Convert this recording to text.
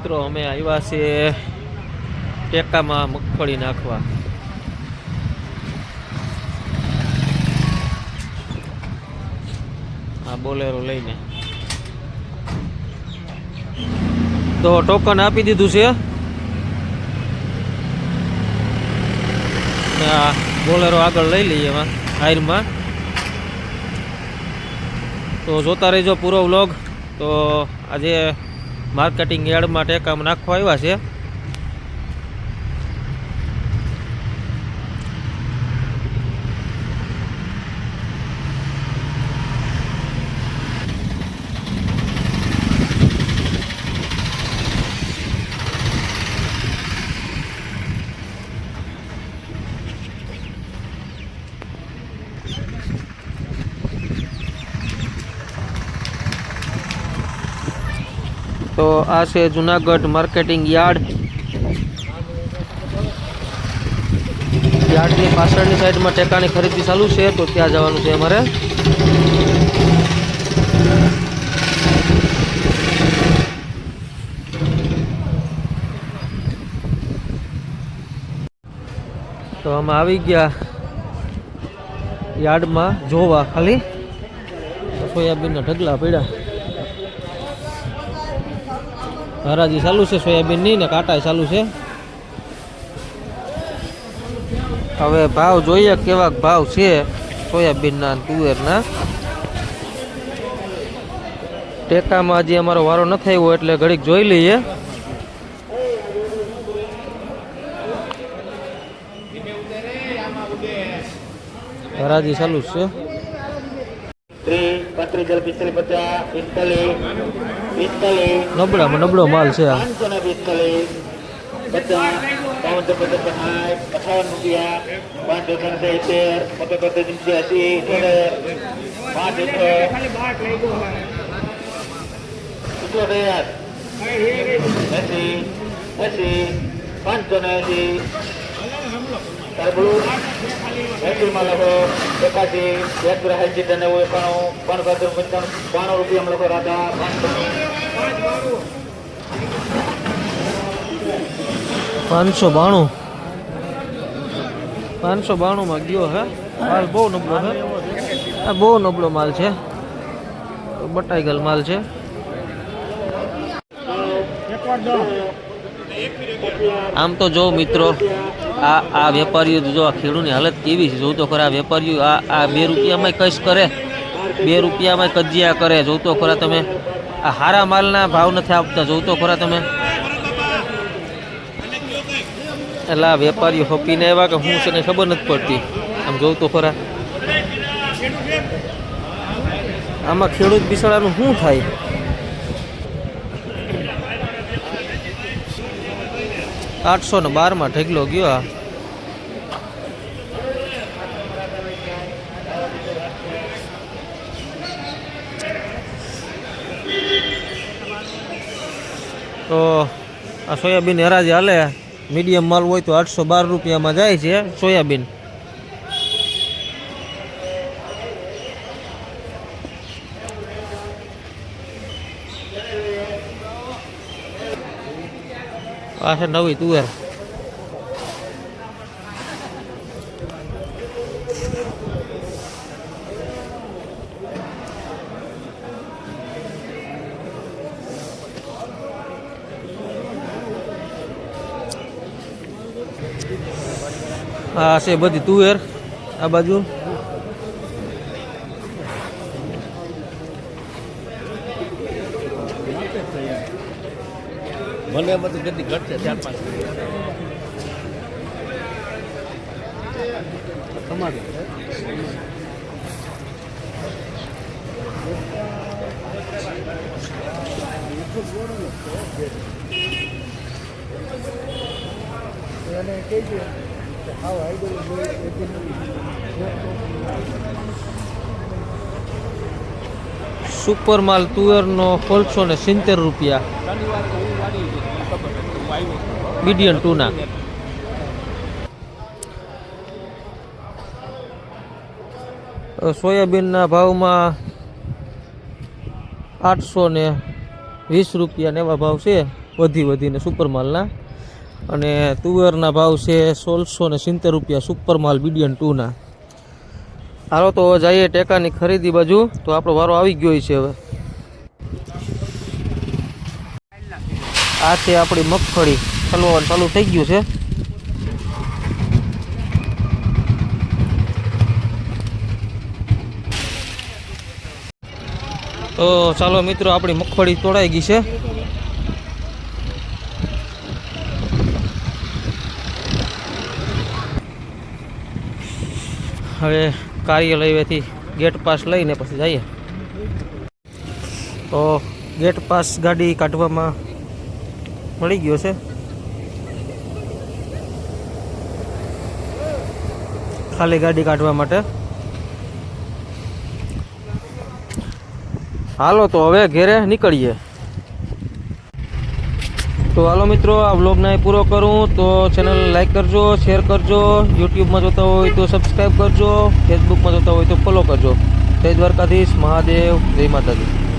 મિત્રો, અમે આવ્યા છીએ ટેકામાં મગફળી નાખવા. આ બોલેરો લઈને. તો ટોકન આપી દીધું છે. આ બોલેરો આગળ લઈ લઈએ એમાં હાયરમાં તો જોતા રહેજો પૂરો વ્લોગ. તો આજે માર્કેટિંગ એડ માટે કામ નાખવા આવ્યા છે. તો આ છે જુનાગઢ માર્કેટિંગ યાર્ડ. યાર્ડની પાછળની સાઈડમાં ટેકાની ખરીદી ચાલુ છે, તો ત્યાં જવાનું છે અમારે. તો અમે આવી ગયા યાર્ડમાં જોવા ખાલી. સોયાબીનના ઢગલા પડ્યા. હરાજી ચાલુ છે સોયાબીનની ને કાંટા ચાલુ છે. હવે ભાવ જોઈએ કેવા ભાવ છે, સોયાબીનના તુવેરના. ટેકામાં હજી અમારો વારો ન થયો એટલે ઘડીક જોઈ લઈએ. હરાજી ચાલુ છે. ત્રીસ પાંત્રીસ ચાલીસ પિસ્તાલીસ પચાસ પિસ્તાલીસ પિસ્તાલીસ નબળામાં નબળો માલ છે આ પાંચસો ને પિસ્તાલીસ પચાસ પાંચસો પચાસ સાઠ અઠાવન રૂપિયા પાંચ એકસો સિત્તેર પચાસ પચાસ પંચ્યાસી ઇઠોતેર પાંચ એકસો ઇઠોતેર એસી એસી પાંચસો ને એસી સાત પંચાણું બાણું. પાંચસો બાણું પાંચસો બાણુંમાં ગયો હે? માલ બહુ નબળો હે. આ બહુ નબળો માલ છે. બટાઈ ગયેલ માલ છે. આમ તો જો મિત્રો આ આ વેપારીઓ જો આ ખેડૂતની હાલત કેવી છે? જોતો ખરા આ વેપારીઓ આ આ બે રૂપિયામાં કશ કરે. બે રૂપિયામાં કજિયા કરે. જોતો ખરા તમે. આ હારા માલના ભાવ નથી આપતા. જોતો ખરા તમે. એટલે આ વેપારીઓ હોપીને આવ્યા કે હું છે ને ખબર નથી પડતી. આમ જોઉં તો ખરા. આમાં ખેડૂત બિસાડાનું શું થાય? આઠસો ને બારમાં ઢગલો ગયો આ. તો આ સોયાબીન હરાજી હાલે. મીડિયમ માલ હોય તો આઠસો બાર રૂપિયામાં જાય છે સોયાબીન. આ છે નવી તુવેર આ છે બધી તુવેર આ બાજુ મને બધી ગતિ ઘટશે ચાર પાંચ સુપર માલ તુવેરનો સોળસો ને સિત્તેર રૂપિયા. મીડિયમ ટુના સોયાબીનના ભાવમાં આઠસો ને વીસ રૂપિયા ને એવા ભાવ છે, વધી વધીને સુપર માલના અને તુવેરના ભાવ છે સોળસો ને સિત્તેર રૂપિયા સુપર માલ બીડિયન ટુના હાલો, તો જઈએ ટેકાની ખરીદી બાજુ. તો આપણો વારો આવી ગયો છે હવે. આ છે આપણી મગફળી. ચલવાનું ચાલુ થઈ ગયું છે. તો ચાલો મિત્રો, આપણી મગફળી તોડાઈ ગઈ છે. હવે કાર્યાલયથી ગેટ પાસ લઈને પછી જઈએ. તો ગેટ પાસ ગાડી કાઢવામાં મળી ગયો છે. ખાલી ગાડી કાઢવા માટે. હાલો તો હવે ઘેરે નીકળીએ. તો હાલો મિત્રો, આ વ્લોગને પૂરો કરું. તો ચેનલ લાઈક કરજો, શેર કરજો. યુટ્યુબમાં જોતા હોય તો સબસ્ક્રાઈબ કરજો. ફેસબુકમાં જોતા હોય તો ફોલો કરજો. જય દ્વારકાધીશ, મહાદેવ, જય માતાજી.